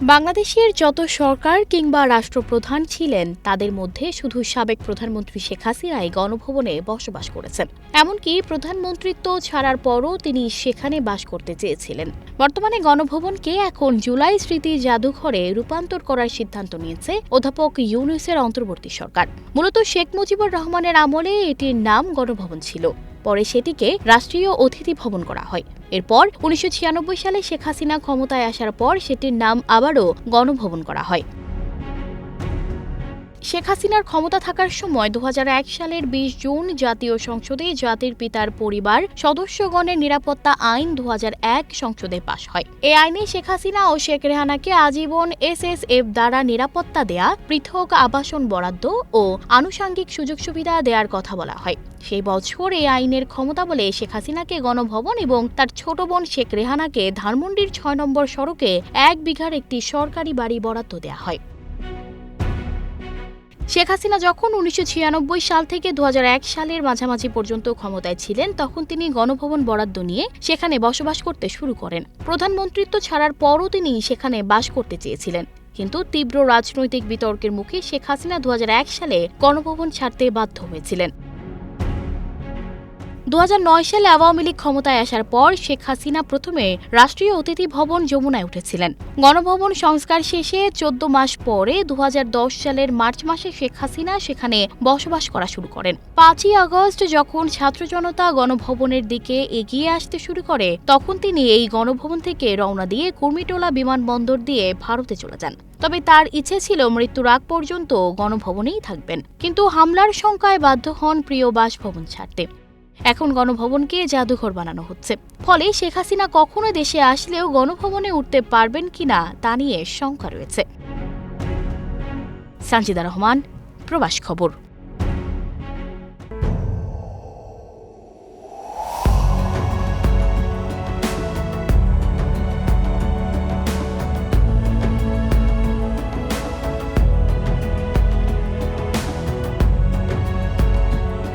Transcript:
বাংলাদেশের যত সরকার কিংবা রাষ্ট্রপ্রধান ছিলেন, তাদের মধ্যে শুধু সাবেক প্রধানমন্ত্রী শেখ হাসিনাই গণভবনে বসবাস করেছেন। এমনকি প্রধানমন্ত্রিত্ব ছাড়ার পরও তিনি সেখানে বাস করতে চেয়েছিলেন। বর্তমানে গণভবনকে এখন জুলাই স্মৃতি জাদুঘরে রূপান্তর করার সিদ্ধান্ত নিয়েছে অধ্যাপক ইউনুসের অন্তর্বর্তী সরকার। মূলত শেখ মুজিবুর রহমানের আমলে এটির নাম গণভবন ছিল। পরে সেটিকে রাষ্ট্রীয় অতিথি ভবন করা হয়। এরপর উনিশশো ছিয়ানব্বই সালে শেখ হাসিনা ক্ষমতায় আসার পর সেটির নাম আবারও গণভবন করা হয়। শেখ হাসিনার ক্ষমতা থাকার সময় দুহাজার এক সালের বিশ জুন জাতীয় সংসদে জাতির পিতার পরিবার, সদস্যগণের নিরাপত্তা আইন দুহাজার এক সংসদে পাশ হয়। এ আইনে শেখ হাসিনা ও শেখ রেহানাকে আজীবন এসএসএফ দ্বারা নিরাপত্তা দেয়া, পৃথক আবাসন বরাদ্দ ও আনুষাঙ্গিক সুযোগ সুবিধা দেওয়ার কথা বলা হয়। সেই বছর এই আইনের ক্ষমতা বলে শেখ হাসিনাকে গণভবন এবং তার ছোট বোন শেখ রেহানাকে ধানমন্ডির ছয় নম্বর সড়কে এক বিঘার একটি সরকারি বাড়ি বরাদ্দ দেওয়া হয়। শেখ হাসিনা যখন উনিশশো ছিয়ানব্বই সাল থেকে দুহাজার এক সালের মাঝামাঝি পর্যন্ত ক্ষমতায় ছিলেন, তখন তিনি গণভবন বরাদ্দ নিয়ে সেখানে বসবাস করতে শুরু করেন। প্রধানমন্ত্রিত্ব ছাড়ার পরও তিনি সেখানে বাস করতে চেয়েছিলেন। কিন্তু তীব্র রাজনৈতিক বিতর্কের মুখে শেখ হাসিনা দুহাজার এক সালে গণভবন ছাড়তে বাধ্য হয়েছিলেন। দু হাজার নয় সালে আওয়ামী লীগ ক্ষমতায় আসার পর শেখ হাসিনা প্রথমে রাষ্ট্রীয় অতিথি ভবন যমুনায় উঠেছিলেন। গণভবন সংস্কার শেষে চোদ্দ মাস পরে দু হাজার দশ সালের মার্চ মাসে শেখ হাসিনা সেখানে বসবাস করা শুরু করেন। পাঁচই আগস্ট যখন ছাত্র জনতা গণভবনের দিকে এগিয়ে আসতে শুরু করে, তখন তিনি এই গণভবন থেকে রওনা দিয়ে কুর্মিটোলা বিমানবন্দর দিয়ে ভারতে চলে যান। তবে তার ইচ্ছে ছিল মৃত্যুর আগ পর্যন্ত গণভবনেই থাকবেন। কিন্তু হামলার শঙ্কায় বাধ্য হন প্রিয় বাসভবন ছাড়তে। এখন গণভবনকে জাদুঘর বানানো হচ্ছে। ফলে শেখ হাসিনা কখনো দেশে আসলেও গণভবনে উঠতে পারবেন কিনা তা নিয়ে শঙ্কা রয়েছে। সানজিদা রহমান, প্রবাস খবর।